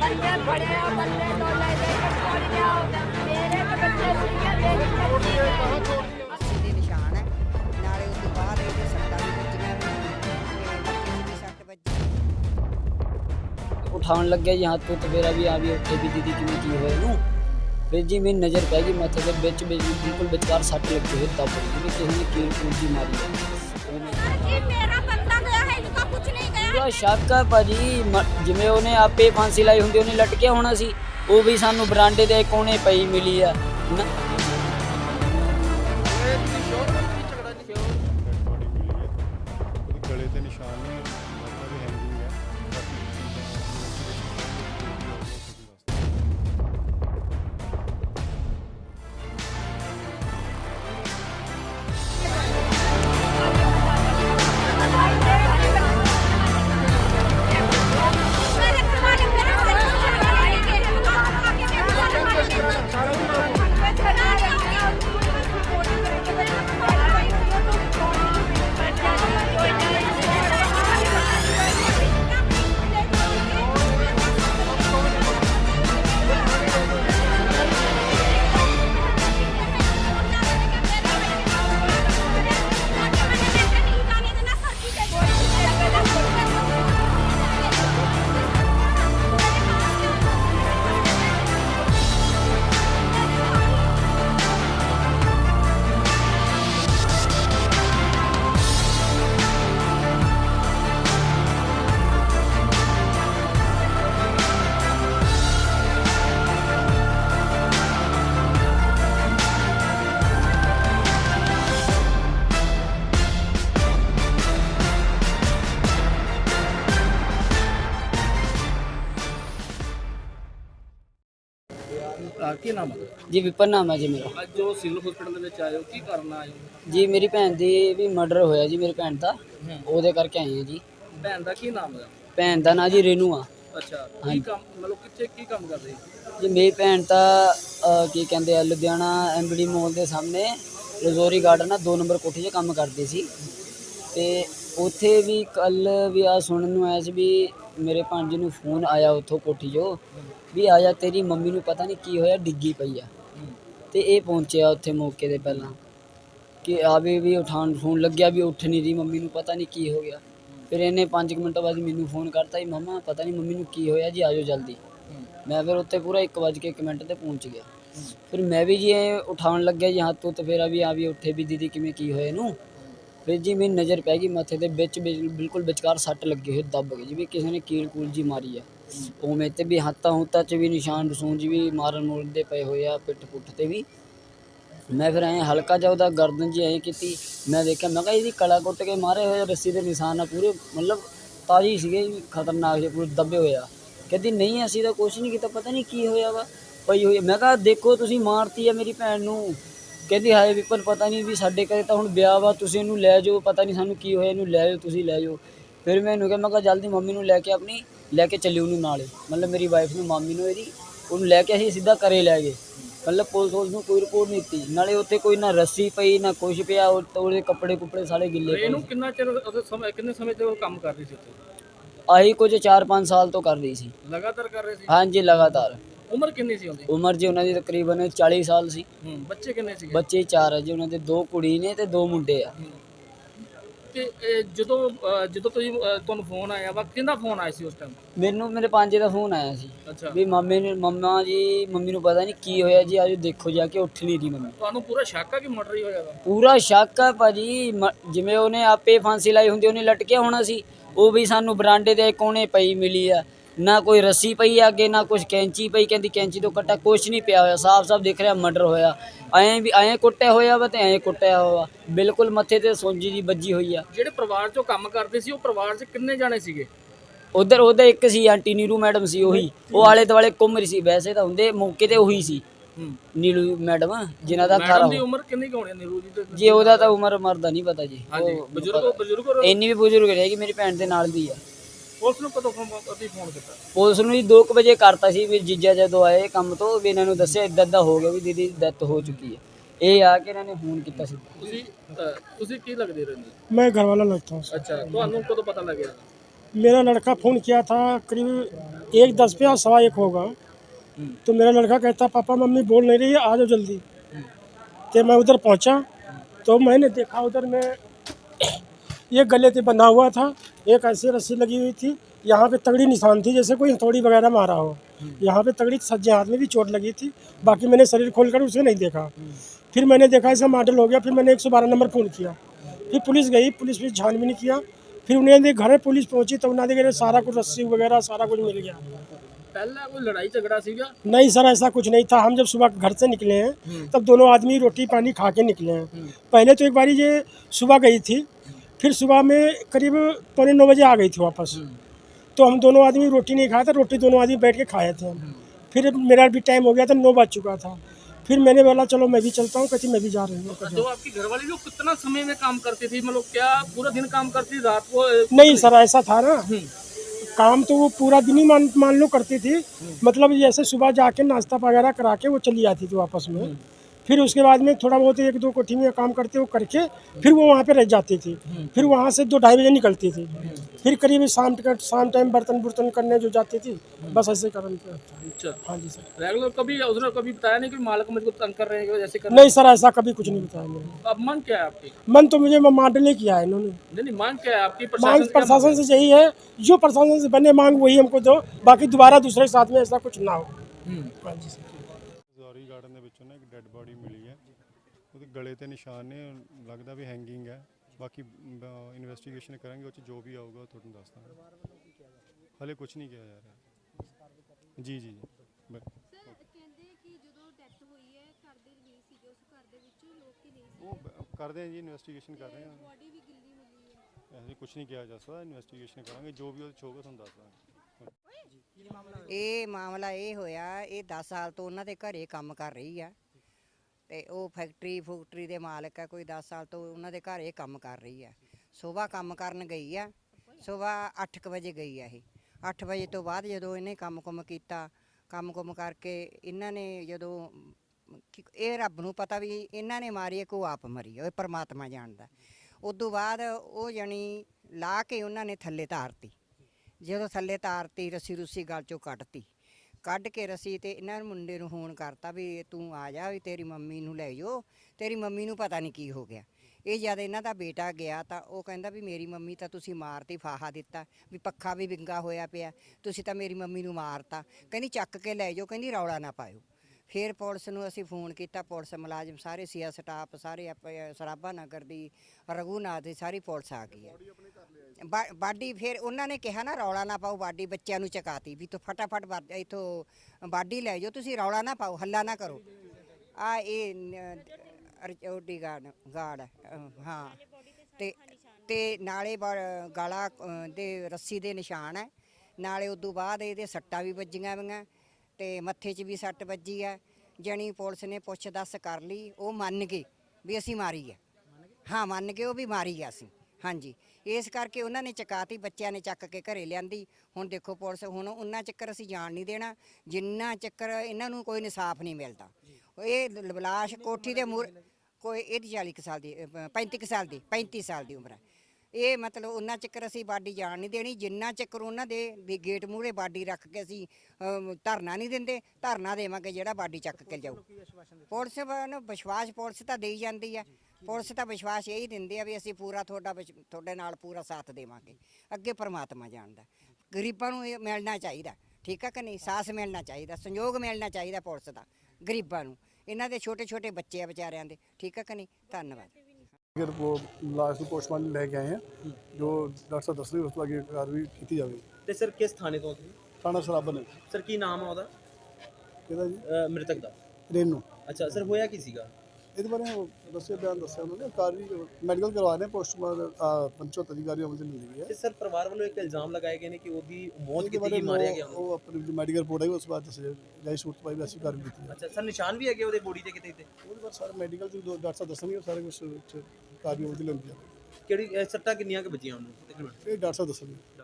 ਬੰਦੇ ਫੜੇ ਆ ਬੰਦੇ ਡੋਲੇ ਦੇ ਕੇ ਛੋੜ ਜਾਓ ਮੇਰੇ ਤੇ ਬੱਚੇ ਸੀਗੇ ਮੇਰੀ ਬੱਚੀ ਅੱਸੀ ਦੇ ਨਿਸ਼ਾਨ ਹੈ ਨਾਲੇ ਉਸ ਤੋਂ ਬਾਅਦ ਇਹਦੇ ਸੱਟਾਂ ਵੀ ਵੱਜੀਆਂ ਨੇ ਤੇ ਬੱਚੇ ਦੀ ਸੱਟ ਵੱਜੀ ਉਠਾਉਣ ਲੱਗਿਆ ਜੀ ਮੇਰਾ ਵੀ ਵੀ ਵੀ ਨਜ਼ਰ ਪੈ ਗਈ ਮੱਥੇ ਦੇ ਵਿੱਚ ਵਿੱਚ ਬਿਲਕੁਲ ਵਿਚਕਾਰ ਸੱਟ ਲੱਗੀ ਹੋਈ ਤਾਂ ਬੜੀ ਜੀ ਕਿਸੇ ਨੇ ਕੀਲ ਕੂਲ ਦੀ ਮਾਰੀ ਹੈ ਜੀ ਮੇਰਾ ਬੰਦਾ ਗਿਆ ਹੈ ਇਹਨੂੰ ਤਾਂ ਕੁਝ ਨਹੀਂ ਗਿਆ ਪੂਰਾ ਸ਼ੱਕ ਹੈ ਭਾਜੀ ਜਿਵੇਂ ਉਹਨੇ ਆਪੇ ਫਾਂਸੀ ਲਾਈ ਹੁੰਦੀ ਉਹਨੇ ਲਟਕਿਆ ਹੋਣਾ ਸੀ ਉਹ ਵੀ ਸਾਨੂੰ ਬਰਾਂਡੇ ਦੇ ਕੋਨੇ ਪਈ ਮਿਲੀ ਆ। ਗਲੇ ਤੇ ਨਿਸ਼ਾਨ ਕੀ ਨਾਮ ਹੈ ਜੀ ਵਿਪਨ ਨਾਮ ਹੈ ਜੀ ਮੇਰਾ। ਅੱਜ ਜੋ ਸਿਵਲ ਹਸਪੀਟਲ ਦੇ ਵਿੱਚ ਆਏ ਹੋ ਕੀ ਕਰਨਾ ਆਏ ਹੋ? ਜੀ ਮੇਰੀ ਭੈਣ ਦੀ ਵੀ ਮਰਡਰ ਹੋਇਆ ਜੀ ਮੇਰੀ ਭੈਣ ਦਾ। ਉਹਦੇ ਕਰਕੇ ਆਏ ਹਾਂ ਜੀ। ਭੈਣ ਦਾ ਕੀ ਨਾਮ ਹੈ ਭੈਣ ਦਾ ਨਾਂ ਜੀ ਰੇਨੂ ਆ। ਅੱਛਾ ਕੀ ਕੰਮ ਮਤਲਬ ਕਿੱਥੇ ਕੀ ਕੰਮ ਕਰਦੇ ਜੀ ਮੇਰੀ ਭੈਣ ਤਾਂ ਅਹ, ਕੀ ਕਹਿੰਦੇ ਆ ਲੁਧਿਆਣਾ ਐਮਬੀਡੀ ਮੋਲ ਦੇ ਸਾਹਮਣੇ ਰਜ਼ੋਰੀ ਗਾਰਡਨ ਆ 2 ਨੰਬਰ ਕੋਠੀ 'ਚ ਕੰਮ ਕਰਦੇ ਸੀ। ਤੇ ਉੱਥੇ ਵੀ ਕੱਲ ਵੀ ਆ ਸੁਣਨ ਨੂੰ ਆਇਆ ਸੀ ਵੀ ਮੇਰੇ ਭਾਂਜੇ ਨੂੰ ਫੋਨ ਆਇਆ ਉੱਥੋਂ ਕੋਠੀ 'ਚੋਂ ਵੀ ਆਇਆ ਤੇਰੀ ਮੰਮੀ ਨੂੰ ਪਤਾ ਨਹੀਂ ਕੀ ਹੋਇਆ, ਡਿੱਗੀ ਪਈ ਆ। ਤੇ ਇਹ ਪਹੁੰਚਿਆ ਉੱਥੇ ਮੌਕੇ ਦੇ ਪਹਿਲਾਂ। ਕਿ ਆਵੇ ਵੀ ਉਠਾਣ ਫੋਨ ਲੱਗਿਆ ਵੀ ਉੱਠ ਨਹੀਂ ਰਹੀ, ਮੰਮੀ ਨੂੰ ਪਤਾ ਨਹੀਂ ਕੀ ਹੋ ਗਿਆ। ਫਿਰ ਇਹਨੇ 5 ਮਿੰਟ ਬਾਅਦ ਮੈਨੂੰ ਫੋਨ ਕਰਤਾ ਜੀ ਮਮਾ, ਪਤਾ ਨਹੀਂ ਮੰਮੀ ਨੂੰ ਕੀ ਹੋਇਆ, ਜੀ ਆਜੋ ਜਲਦੀ। ਮੈਂ ਫਿਰ ਉੱਥੇ ਪੂਰਾ 1 ਮਿੰਟ ਤੇ ਪਹੁੰਚ ਗਿਆ। ਫਿਰ ਮੈਂ ਵੀ ਜੀ ਇਹ ਉਠਾਉਣ ਲੱਗਿਆ ਜੀ ਹੱਥ ਤੋਂ ਫੇਰਾ ਵੀ ਆ ਵੀ ਉੱਠੇ ਵੀ ਦੀਦੀ ਕਿਵੇਂ ਕੀ ਹੋਇਆ ਇਹਨੂੰ। ਫਿਰ ਜੀ ਮੇਰੀ ਨਜ਼ਰ ਪੈ ਗਈ ਮੱਥੇ ਦੇ ਵਿੱਚ ਬਿਲ- ਬਿਲਕੁਲ ਵਿਚਕਾਰ ਸੱਟ ਲੱਗੀ ਹੋਈ, ਦੱਬ ਗਈ ਜਿਵੇਂ ਕਿਸੇ ਨੇ ਕੀਲ ਕੂਲ ਜੀ ਮਾਰੀ ਆ। ਉਵੇਂ ਤੇ ਵੀ ਹੱਥਾਂ ਹੁੱਤਾਂ 'ਚ ਵੀ ਨਿਸ਼ਾਨ ਰਸੂਨ ਜੀ ਵੀ ਮਾਰਨ ਮੂਰਨ ਦੇ ਪਏ ਹੋਏ ਆ, ਪਿੱਠ ਪੁੱਠ ਤੇ ਵੀ। ਮੈਂ ਫਿਰ ਐਂ ਹਲਕਾ ਜਿਹਾ ਉਹਦਾ ਗਰਦਨ ਜੀ ਐਂ ਕੀਤੀ, ਮੈਂ ਦੇਖਿਆ, ਮੈਂ ਕਿਹਾ ਇਹਦੀ ਕਲਾ ਕੁੱਟ ਕੇ ਮਾਰੇ ਹੋਏ ਰੱਸੀ ਦੇ ਨਿਸ਼ਾਨ ਆ ਪੂਰੇ, ਮਤਲਬ ਤਾਜ਼ੀ ਸੀਗੇ ਖਤਰਨਾਕ ਜਿਹੇ ਪੂਰੇ ਦੱਬੇ ਹੋਏ ਆ। ਕਹਿੰਦੀ, ਨਹੀਂ, ਅਸੀਂ ਤਾਂ ਕੁਛ ਨਹੀਂ ਕੀਤਾ, ਪਤਾ ਨਹੀਂ ਕੀ ਹੋਇਆ ਵਾ, ਪਈ ਹੋਈ ਮੈਂ ਕਿਹਾ, ਦੇਖੋ ਤੁਸੀਂ, ਮਾਰਤੀ ਆ ਮੇਰੀ ਭੈਣ ਨੂੰ। ਕਹਿੰਦੀ ਹਾਏ ਵਿਪਨ ਪਤਾ ਨਹੀਂ ਵੀ ਸਾਡੇ ਘਰੇ ਤਾਂ ਹੁਣ ਵਿਆਹ ਵਾ ਤੁਸੀਂ ਇਹਨੂੰ ਲੈ ਜਾਓ ਪਤਾ ਨਹੀਂ ਸਾਨੂੰ ਕੀ ਹੋਇਆ ਇਹਨੂੰ ਲੈ ਜਾਓ ਤੁਸੀਂ ਲੈ ਜਾਓ। ਫਿਰ ਮੈਂ ਇਹਨੂੰ ਕਿਹਾ ਮੈਂ ਕਿਹਾ ਜਲਦੀ ਮੰਮੀ ਨੂੰ ਲੈ ਕੇ ਆਪਣੀ ਲੈ ਕੇ ਚੱਲਿਓ ਉਹਨੂੰ ਨਾਲੇ। ਮਤਲਬ ਮੇਰੀ ਵਾਈਫ ਨੂੰ ਮਾਮੀ ਨੂੰ ਇਹਦੀ ਉਹਨੂੰ ਲੈ ਕੇ ਅਸੀਂ ਸਿੱਧਾ ਘਰੇ ਲੈ ਗਏ। ਮਤਲਬ ਪੁਲਿਸ ਪੁਲਿਸ ਨੂੰ ਕੋਈ ਰਿਪੋਰਟ ਨਹੀਂ ਦਿੱਤੀ। ਨਾਲੇ ਉੱਥੇ ਕੋਈ ਨਾ ਰੱਸੀ ਪਈ ਨਾ ਕੁਛ ਪਿਆ ਉਹ ਉਹਦੇ ਕੱਪੜੇ ਕੁਪੜੇ ਸਾਰੇ ਗਿੱਲੇ ਪਏ ਇਹਨੂੰ ਕਿੰਨਾ ਚਿਰ ਉਹਦੇ ਸਮੇਂ ਕਿੰਨੇ ਸਮੇਂ ਤੋਂ ਉਹ ਕੰਮ ਕਰ ਰਹੀ ਸੀ ਉੱਥੇ? ਆਹੀ ਕੁਝ 4-5 ਸਾਲ ਤੋਂ ਕਰ ਰਹੀ ਸੀ। ਲਗਾਤਾਰ ਕਰ ਰਹੇ ਸੀ? ਹਾਂਜੀ ਲਗਾਤਾਰ। ਉਮਰ ਕਿੰਨੀ ਸੀ ਉਹਦੀ? ਉਮਰ ਜੀ ਉਹਨਾਂ ਦੀ ਤਕਰੀਬਨ 40 ਸਾਲ ਸੀ। ਹੂੰ ਬੱਚੇ ਕਿੰਨੇ ਸੀਗੇ? ਬੱਚੇ ਚਾਰ ਆ ਜੀ ਉਹਨਾਂ ਦੇ ਦੋ ਕੁੜੀ ਨੇ ਤੇ ਦੋ ਮੁੰਡੇ ਆ। ਤੇ ਇਹ ਜਦੋਂ ਜਦੋਂ ਤੁਸੀਂ ਤੁਹਾਨੂੰ ਫੋਨ ਆਇਆ ਵਾ ਕਿਹਦਾ ਫੋਨ ਆਇਆ ਸੀ ਉਸ ਟਾਈਮ ਮੈਨੂੰ ਮੇਰੇ ਪੰਜੇ ਦਾ ਫੋਨ ਆਇਆ ਸੀ। ਅੱਛਾ। ਵੀ ਮਾਮੇ ਨੇ ਮੰਮਾ ਜੀ ਮੰਮੀ ਨੂੰ ਪਤਾ ਨਹੀਂ ਕੀ ਹੋਇਆ ਜੀ ਆਜੋ ਦੇਖੋ ਜਾ ਕੇ ਉੱਠ ਨਹੀਂ ਰਹੀ ਮੰਮੀ ਤੁਹਾਨੂੰ ਪੂਰਾ ਸ਼ੱਕ ਆ ਕਿ ਮਰਡਰ ਹੀ ਹੋਇਆ ਵਾ? ਪੂਰਾ ਸ਼ੱਕ ਆ ਭਾਜੀ ਮ- ਜਿਵੇਂ ਉਹਨੇ ਆਪੇ ਫਾਂਸੀ ਲਾਈ ਹੁੰਦੀ ਉਹਨੇ ਲਟਕਿਆ ਹੋਣਾ ਸੀ। ਉਹ ਵੀ ਸਾਨੂੰ ਬਰਾਂਡੇ ਦੇ ਕੋਨੇ ਪਈ ਮਿਲੀ ਆ। ਨਾ ਕੋਈ ਰੱਸੀ ਪਈ ਆ ਅੱਗੇ ਨਾ ਕੁਝ ਕੈਂਚੀ ਪਈ। ਕਹਿੰਦੀ ਕੈਂਚੀ ਤੋਂ ਕੱਟਾ ਕੁਛ ਨਹੀਂ ਪਿਆ ਹੋਇਆ ਸਾਫ਼ ਸਾਫ਼ ਦਿਖ ਰਿਹਾ ਮਰਡਰ ਹੋਇਆ। ਐਂ ਵੀ ਐਂ ਕੁੱਟਿਆ ਹੋਇਆ ਵਾ ਤੇ ਐਂ ਕੁੱਟਿਆ ਹੋਇਆ ਬਿਲਕੁਲ ਮੱਥੇ ਤੇ ਸੋਜੀ ਦੀ ਵੱਜੀ ਹੋਈ ਆ। ਜਿਹੜੇ ਪਰਿਵਾਰ 'ਚੋਂ ਕੰਮ ਕਰਦੇ ਸੀ ਉਹ ਪਰਿਵਾਰ 'ਚ ਕਿੰਨੇ ਜਾਣੇ ਸੀਗੇ? ਉਧਰ ਉਹਦਾ ਇੱਕ ਸੀ ਆਂਟੀ ਨੀਰੂ ਮੈਡਮ ਸੀ ਉਹੀ। ਉਹ ਆਲੇ ਦੁਆਲੇ ਘੁੰਮ ਰਹੀ ਸੀ। ਵੈਸੇ ਤਾਂ ਹੁੰਦੇ ਮੌਕੇ ਤੇ ਉਹੀ ਸੀ। ਨੀਰੂ ਮੈਡਮ ਜਿਨ੍ਹਾਂ ਦਾ ਮੈਡਮ ਦੀ ਉਮਰ ਕਿੰਨੀ ਕੁ ਹੋਣੀ ਹੈ ਨੀਰੂ ਜੀ ਤੇ? ਜੀ ਉਹਦਾ ਤਾਂ ਉਮਰ ਮਰਦਾ ਨਹੀਂ ਪਤਾ ਜੀ। ਹਾਂਜੀ। ਉਹ- ਬਜ਼ੁਰਗ ਬਜ਼ੁਰਗ ਔਰ ਇੰਨੀ ਵੀ ਬਜ਼ੁਰਗ ਰਹੇਗੀ ਮੇਰੀ ਭੈਣ ਦੇ ਨਾਲ ਦੀ ਆ। ਪੁਲਿਸ ਨੂੰ ਕਦੋਂ ਫੋਨ ਅਸੀਂ ਫੋਨ ਕੀਤਾ ਪੁਲਿਸ ਨੂੰ ਜੀ 2 ਵਜੇ ਕਰਤਾ ਸੀ ਵੀ ਜੀਜਾ ਜਦੋਂ ਆਏ ਕੰਮ ਤੋਂ ਵੀ ਇਹਨਾਂ ਨੂੰ ਦੱਸਿਆ ਇਦਾਂ ਇਦਾਂ ਹੋ ਗਿਆ ਵੀ ਦੀਦੀ ਡੈਥ ਹੋ ਚੁੱਕੀ ਹੈ ਇਹ ਆ ਕੇ ਇਹਨਾਂ ਨੇ ਫੋਨ ਕੀਤਾ ਸੀ ਤੁਸੀਂ ਅ, ਤੁਸੀਂ ਕੀ ਲੱਗਦੇ ਰਹਿੰਦੇ मैं घर वाला लगता हूँ ਅੱਛਾ ਤੁਹਾਨੂੰ ਕਦੋਂ ਪਤਾ ਲੱਗਿਆ मेरा लड़का फ़ोन किया था करीब एक दस पे या सवा एक होगा तो मेरा लड़का कहता पापा मम्मी बोल नहीं रही है आ जाओ जल्दी तो मैं उधर पहुंचा तो मैंने देखा उधर में ये गले से बंधा हुआ था एक ऐसी रस्सी लगी हुई थी यहाँ पे तगड़ी निशान थी जैसे कोई हथौड़ी वगैरह मारा हो। यहाँ पे तगड़ी सज्जे हाथ में भी चोट लगी थी बाकी मैंने शरीर खोल कर उसे नहीं देखा। फिर मैंने देखा ऐसा मॉडल हो गया फिर मैंने एक सौ बारह नंबर फ़ोन किया। फिर पुलिस गई पुलिस ने छानबीन किया। फिर उन्हें घर पुलिस पहुँची तब उन्होंने देखे सारा कुछ रस्सी वगैरह सारा कुछ मिल गया। पहले लड़ाई झगड़ा सीगा? नहीं सर ऐसा कुछ नहीं था। हम जब सुबह घर से निकले हैं हम्म। तब दोनों आदमी रोटी पानी खा के निकले हैं। हम्म। पहले तो एक बार ये सुबह गई थी फिर सुबह में करीब पौने नौ बजे आ गई थी वापस। तो हम दोनों आदमी रोटी नहीं खाए थे रोटी दोनों आदमी बैठ के खाए थे। फिर मेरा भी टाइम हो गया था नौ बज चुका था। फिर मैंने बोला चलो मैं भी चलता हूँ कहती मैं भी जा रही हूँ। जो आपकी घरवाली लोग कितना समय में काम करती थी? मतलब क्या पूरा दिन काम करती रात को नहीं सर ऐसा था ना। काम तो वो पूरा दिन ही मान मान लो करती थी। मतलब जैसे सुबह जाके नाश्ता वगैरह करा के वो चली जाती थी वापस में। फिर उसके बाद में थोड़ा बहुत एक दो कोठी में काम करते वो करके फिर वो वहाँ पे रह जाते थे। फिर वहाँ से दो ढाई बजे निकलते थे। फिर करीब शाम शाम टाइम बर्तन बुर्तन करने जो जाते थे बस ऐसे कारण अच्छा। हाँ जी सर। रेगुलर कभी कभी बताया नहीं कि मालक मुझको तंग कर रहे हैं नहीं सर ऐसा कभी कुछ नहीं बताया मैंने। तो अब क्या है आपकी? मन तो मुझे मांडने किया है इन्होंने। मांग क्या है आपकी? मांग प्रशासन से यही है जो प्रशासन से बने मांग वही हमको दो बाकी दोबारा दूसरे साथ में ऐसा कुछ ना हो। हम्म। हाँ जी सर। ਵਿੱਚੋਂ ਨਾ ਇੱਕ ਡੈੱਡ ਬਾਡੀ ਮਿਲੀ ਹੈ। ਉਹਦੇ ਗਲੇ ਤੇ ਨਿਸ਼ਾਨ ਨੇ ਲੱਗਦਾ ਵੀ ਹੈਂਗਿੰਗ ਹੈ। ਬਾਕੀ ਇਨਵੈਸਟੀਗੇਸ਼ਨ ਕਰਾਂਗੇ ਉਹ ਚ ਜੋ ਵੀ ਆਊਗਾ ਉਹ ਤੁਹਾਨੂੰ ਦੱਸ ਦਾਂਗੇ। ਹਲੇ ਕੁਝ ਨਹੀਂ ਕਿਹਾ ਜਾ ਰਿਹਾ। ਜੀ ਜੀ ਸਰ ਕਹਿੰਦੇ ਕਿ ਜਦੋਂ ਡੈਥ ਹੋਈ ਹੈ ਘਰ ਦੇ ਨਹੀਂ ਸੀਗੇ ਉਸ ਘਰ ਦੇ ਵਿੱਚ ਲੋਕ ਹੀ ਨਹੀਂ ਸੀ ਉਹ ਕਰਦੇ ਹਾਂ ਜੀ ਇਨਵੈਸਟੀਗੇਸ਼ਨ ਕਰ ਰਹੇ ਹਾਂ। ਬੋਡੀ ਵੀ ਗਿੱਲੀ ਮਿਲੀ ਹੈ। ਐਸੇ ਕੁਝ ਨਹੀਂ ਕਿਹਾ ਜਾ ਸਕਦਾ। ਇਨਵੈਸਟੀਗੇਸ਼ਨ ਕਰਾਂਗੇ। ਜੋ ਵੀ ਉਹਦੇ ਚ ਹੋਊਗਾ ਤੁਹਾਨੂੰ ਦੱਸ ਦਾਂਗੇ। ਇਹ ਮਾਮਲਾ ਇਹ ਹੋਇਆ, ਇਹ 10 ਸਾਲ ਤੋਂ ਉਹਨਾਂ ਦੇ ਘਰੇ ਕੰਮ ਕਰ ਰਹੀ ਆ। ਤੇ ਉਹ ਫੈਕਟਰੀ, ਫੁਕਟਰੀ ਦੇ ਮਾਲਕ ਆ, ਕੋਈ 10 ਸਾਲ ਤੋਂ ਉਹਨਾਂ ਦੇ ਘਰ ਇਹ ਕੰਮ ਕਰ ਰਹੀ ਆ। ਸਵੇਰ ਕੰਮ ਕਰਨ ਗਈ ਆ, ਸਵੇਰ 8:00 ਵਜੇ ਗਈ ਆ ਇਹ। 8 ਵਜੇ ਤੋਂ ਬਾਅਦ ਜਦੋਂ ਇਹਨੇ ਕੰਮ-ਕੁਮ ਕੀਤਾ ਕੰਮ-ਕੁਮ ਕਰਕੇ ਇਹਨਾਂ ਨੇ ਜਦੋਂ ਇਹ ਰੱਬ ਨੂੰ ਪਤਾ ਵੀ ਇਹਨਾਂ ਨੇ ਮਾਰੀ ਕੋ ਆਪ ਮਰੀ ਉਹ ਪਰਮਾਤਮਾ ਜਾਣਦਾ। ਉਦੋਂ ਬਾਅਦ ਉਹ ਜਣੀ ਲਾ ਕੇ ਉਹਨਾਂ ਨੇ ਥੱਲੇ ਧਾਰਤੀ। ਜਦੋਂ ਥੱਲੇ ਤਾਰਤੀ ਰੱਸੀ ਰੁੱਸੀ ਗਲ ਚੋਂ ਕੱਢਤੀ। ਕੱਢ ਕੇ ਰੱਸੀ ਤੇ ਇਹਨਾਂ ਮੁੰਡੇ ਨੂੰ ਫੋਨ ਕਰਤਾ ਵੀ ਤੂੰ ਆ ਜਾ, ਵੀ ਤੇਰੀ ਮੰਮੀ ਨੂੰ ਲੈ ਜਾਓ। ਤੇਰੀ ਮੰਮੀ ਨੂੰ ਪਤਾ ਨਹੀਂ ਕੀ ਹੋ ਗਿਆ। ਇਹ ਜਦ ਇਹਨਾਂ ਦਾ ਬੇਟਾ ਗਿਆ ਤਾਂ ਉਹ ਕਹਿੰਦਾ ਵੀ ਮੇਰੀ ਮੰਮੀ ਤਾਂ ਤੁਸੀਂ ਮਾਰਤੀ, ਫਾਹਾ ਦਿੱਤਾ, ਵੀ ਪੱਖਾ ਵੀ ਵਿੰਗਾ ਹੋਇਆ ਪਿਆ, ਤੁਸੀਂ ਤਾਂ ਮੇਰੀ ਮੰਮੀ ਨੂੰ ਮਾਰਤਾ। ਕਹਿੰਦੀ ਚੱਕ ਕੇ ਲੈ ਜਾਓ, ਕਹਿੰਦੀ ਰੌਲਾ ਨਾ ਪਾਇਓ। ਫਿਰ ਪੁਲਿਸ ਨੂੰ ਅਸੀਂ ਫੋਨ ਕੀਤਾ ਪੁਲਿਸ ਮੁਲਾਜ਼ਮ ਸਾਰੇ ਸੀਆ ਸਟਾਫ ਸਾਰੇ ਸਰਾਭਾ ਨਗਰ ਦੀ ਰਘੂਨਾਥ ਦੀ ਸਾਰੀ ਪੁਲਿਸ ਆ ਗਈ ਹੈ। ਬਾਡੀ ਫਿਰ ਉਹਨਾਂ ਨੇ ਕਿਹਾ ਨਾ ਰੌਲਾ ਨਾ ਪਾਓ ਬਾਡੀ ਬੱਚਿਆਂ ਨੂੰ ਚਕਾਤੀ ਵੀ ਤੂੰ ਫਟਾਫਟ ਇੱਥੋਂ ਬਾਡੀ ਲੈ ਜਾਓ ਤੁਸੀਂ ਰੌਲਾ ਨਾ ਪਾਓ ਹੱਲਾ ਨਾ ਕਰੋ। ਆ ਇਹ ਓਡੀ ਗਾਰਡ ਗਾਰਡ ਹੈ, ਤੇ ਤੇ ਨਾਲੇ ਗਲਾ ਦੇ ਰੱਸੀ ਦੇ ਨਿਸ਼ਾਨ ਹੈ। ਨਾਲੇ ਉਦੋਂ ਬਾਅਦ ਇਹਦੇ ਸੱਟਾਂ ਵੀ ਵੱਜੀਆਂ ਵੀਆਂ ਤੇ ਮੱਥੇ 'ਚ ਵੀ ਸੱਟ ਵੱਜੀ ਆ। ਜਣੀ ਪੁਲਿਸ ਨੇ ਪੁੱਛ ਦੱਸ ਕਰ ਲਈ ਉਹ ਮੰਨ ਗਏ ਵੀ ਅਸੀਂ ਮਾਰੀ ਆ। ਹਾਂ ਮੰਨ ਗਏ ਉਹ ਵੀ ਮਾਰੀ ਆ ਅਸੀਂ। ਹਾਂਜੀ। ਇਸ ਕਰਕੇ ਉਹਨਾਂ ਨੇ ਚਕਾਤੀ ਬੱਚਿਆਂ ਨੇ ਚੱਕ ਕੇ ਘਰੇ ਲਿਆਂਦੀ। ਹੁਣ ਦੇਖੋ ਪੁਲਿਸ ਹੁਣ ਉਹਨਾਂ ਚੱਕਰ ਅਸੀਂ ਜਾਣ ਨਹੀਂ ਦੇਣਾ। ਜਿੰਨਾ ਚੱਕਰ ਇਹਨਾਂ ਨੂੰ ਕੋਈ ਇਨਸਾਫ ਨਹੀਂ ਮਿਲਦਾ। ਇਹ ਲਬਲਾਸ਼ ਕੋਠੀ ਦੇ ਮੂਰ ਕੋਈ ਇਹਦੀ 40 ਕੁ ਸਾਲ ਦੀ ਅ, 35 ਕੁ ਸਾਲ ਦੀ 35 ਸਾਲ ਦੀ ਉਮਰ ਹੈ ਇਹ ਮਤਲਬ ਉਹਨਾਂ ਚੱਕਰ ਅਸੀਂ ਬਾਡੀ ਜਾਣ ਨਹੀਂ ਦੇਣੀ ਜਿੰਨਾ ਚੱਕਰ ਉਹਨਾਂ ਦੇ ਵੀ ਗੇਟ ਮੂਹਰੇ ਬਾਡੀ ਰੱਖ ਕੇ ਅਸੀਂ ਅਮ, ਧਰਨਾ ਨਹੀਂ ਦਿੰਦੇ ਧਰਨਾ ਦੇਵਾਂਗੇ ਜਿਹੜਾ ਬਾਡੀ ਚੱਕ ਕੇ ਜਾਊ। ਪੁਲਿਸ ਨੂੰ ਵਿਸ਼ਵਾਸ ਪੁਲਿਸ ਤਾਂ ਦੇਈ ਜਾਂਦੀ ਆ। ਪੁਲਿਸ ਤਾਂ ਵਿਸ਼ਵਾਸ ਇਹੀ ਦਿੰਦੇ ਆ ਵੀ ਅਸੀਂ ਪੂਰਾ ਤੁਹਾਡਾ ਵਿਸ਼- ਤੁਹਾਡੇ ਨਾਲ ਪੂਰਾ ਸਾਥ ਦੇਵਾਂਗੇ। ਅੱਗੇ ਪ੍ਰਮਾਤਮਾ ਜਾਣਦਾ। ਗਰੀਬਾਂ ਨੂੰ ਇਹ ਮਿਲਣਾ ਚਾਹੀਦਾ। ਠੀਕ ਆ ਕਿ ਨਹੀਂ? ਸਾਥ ਮਿਲਣਾ ਚਾਹੀਦਾ ਸੰਯੋਗ ਮਿਲਣਾ ਚਾਹੀਦਾ ਪੁਲਿਸ ਦਾ ਗਰੀਬਾਂ ਨੂੰ। ਇਹਨਾਂ ਦੇ ਛੋਟੇ ਛੋਟੇ ਬੱਚੇ ਆ ਵਿਚਾਰਿਆਂ ਦੇ। ਠੀਕ ਆ ਕਿ ਨਹੀਂ? ਧੰਨਵਾਦ। ਅਗਰ ਉਹ ਲਾਸ਼ ਨੂੰ ਪੋਸਟਮਾਰਟਮ ਲੈ ਕੇ ਆਏ ਆ ਜੋ ਡਾਕਟਰ ਸਾਹਿਬ ਦੱਸ ਰਹੇ ਉਸ ਤੋਂ ਅੱਗੇ ਕਾਰਵਾਈ ਕੀਤੀ ਜਾਵੇ ਤੇ ਸਰ ਕਿਸ ਥਾਣੇ ਤੋਂ ਸੀ ਥਾਣਾ ਸਰਾਬਨ ਹੈ ਸਰ ਕੀ ਨਾਮ ਆ ਉਹਦਾ? ਇਹਦਾ ਜੀ? ਅਹ ਮ੍ਰਿਤਕ ਦਾ। ਰੇਨੂ। ਅੱਛਾ ਸਰ ਹੋਇਆ ਕੀ ਸੀਗਾ? ਇਹਦੇ ਬਾਰੇ ਦੱਸਿਆ ਬਿਆਨ ਦੱਸਿਆ ਉਹਨਾਂ ਨੇ। ਕਾਰਵਾਈ ਮੈਡੀਕਲ ਕਰਵਾ ਰਹੇ ਪੋਸਟਮਾਰਟਮ ਪੰਚੋਤ ਅਧਿਕਾਰੀ ਅਮਲ ਚ ਲੈਂਦੀ ਗਈ ਹੈ ਸਰ ਪਰਿਵਾਰ ਵੱਲੋਂ ਇੱਕ ਇਲਜ਼ਾਮ ਲਗਾਏ ਗਏ ਨੇ ਕਿ ਉਹਦੀ ਮੌਤ ਕੀਤੀ ਗਈ ਮਾਰਿਆ ਗਿਆ ਉਹ ਆਪਣੀ ਜੋ ਮੈਡੀਕਲ ਰਿਪੋਰਟ ਆਈ ਉਸ ਬਾਅਦ ਦੱਸਿਆ ਜਾਈ ਸੂਰਤ ਪਾਈ ਵੈਸੀ ਕਾਰਵਾਈ ਕੀਤੀ ਹੈ। ਅੱਛਾ ਸਰ ਨਿਸ਼ਾਨ ਵੀ ਹੈਗੇ ਉਹਦੇ ਬੋਡੀ ਤੇ ਕਿਤੇ ਤੇ? ਉਹਦੇ ਬਾਰੇ ਸਾਰੇ ਮੈਡੀਕਲ ਜੋ ਡਾਕਟਰ ਸਾਹਿਬ ਦੱਸਣਗੇ ਸਾਰੇ ਕੁਝ ਕਾਰਵਾਈ ਅਮਲ ਚ ਹੈ। ਕਿਹੜੀ ਸੱਟਾਂ ਕਿੰਨੀਆਂ ਕੁ ਵੱਜੀਆਂ ਉਹਨੂੰ? ਇਹ ਡਾਕਟਰ ਸਾਹਿਬ ਦੱਸਣਗੇ।